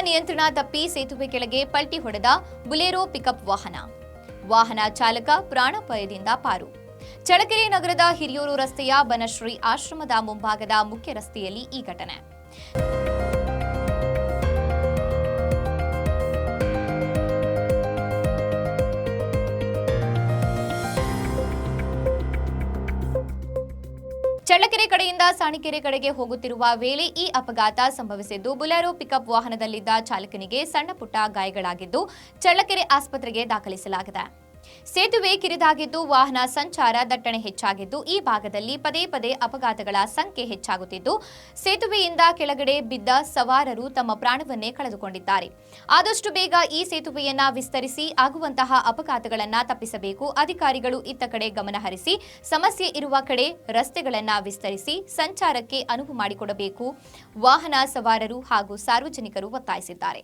ನಿಯಂತ್ರಣ ತಪ್ಪಿ ಸೇತುವೆ ಕೆಳಗೆ ಪಲ್ಟಿ ಹೊಡೆದ ಬುಲೆರೋ ಪಿಕಪ್ ವಾಹನ. ವಾಹನ ಚಾಲಕ ಪ್ರಾಣಾಪಾಯದಿಂದ ಪಾರು. ಚಳಕೆರೆ ನಗರದ ಹಿರಿಯೂರು ರಸ್ತೆಯ ಬನಶ್ರೀ ಆಶ್ರಮದ ಮುಂಭಾಗದ ಮುಖ್ಯ ರಸ್ತೆಯಲ್ಲಿ ಈ ಘಟನೆ. ಚಳ್ಳಕೆರೆ ಕಡೆಯಿಂದ ಸಾಣಿಕೆರೆ ಕಡೆಗೆ ಹೋಗುತ್ತಿರುವ ವೇಳೆ ಈ ಅಪಘಾತ ಸಂಭವಿಸಿದ್ದು, ಬುಲೆರೋ ಪಿಕಪ್ ವಾಹನದಲ್ಲಿದ್ದ ಚಾಲಕನಿಗೆ ಸಣ್ಣ ಪುಟ್ಟ ಗಾಯಗಳಾಗಿದ್ದು, ಚಳ್ಳಕೆರೆ ಆಸ್ಪತ್ರೆಗೆ ದಾಖಲಿಸಲಾಗಿದೆ. ಸೇತುವೆ ಕಿರಿದಾಗಿದ್ದು, ವಾಹನ ಸಂಚಾರ ದಟ್ಟಣೆ ಹೆಚ್ಚಾಗಿದ್ದು, ಈ ಭಾಗದಲ್ಲಿ ಪದೇ ಪದೇ ಅಪಘಾತಗಳ ಸಂಖ್ಯೆ ಹೆಚ್ಚಾಗುತ್ತಿದ್ದು, ಸೇತುವೆಯಿಂದ ಕೆಳಗಡೆ ಬಿದ್ದ ಸವಾರರು ತಮ್ಮ ಪ್ರಾಣವನ್ನೇ ಕಳೆದುಕೊಂಡಿದ್ದಾರೆ. ಆದಷ್ಟು ಬೇಗ ಈ ಸೇತುವೆಯನ್ನ ವಿಸ್ತರಿಸಿ, ಆಗುವಂತಹ ಅಪಘಾತಗಳನ್ನ ತಪ್ಪಿಸಬೇಕು. ಅಧಿಕಾರಿಗಳು ಇತ್ತ ಕಡೆ ಗಮನಹರಿಸಿ ಸಮಸ್ಯೆ ಇರುವ ಕಡೆ ರಸ್ತೆಗಳನ್ನ ವಿಸ್ತರಿಸಿ, ಸಂಚಾರಕ್ಕೆ ಅನುವು ಮಾಡಿಕೊಡಬೇಕು, ವಾಹನ ಸವಾರರು ಹಾಗೂ ಸಾರ್ವಜನಿಕರು ಒತ್ತಾಯಿಸಿದ್ದಾರೆ.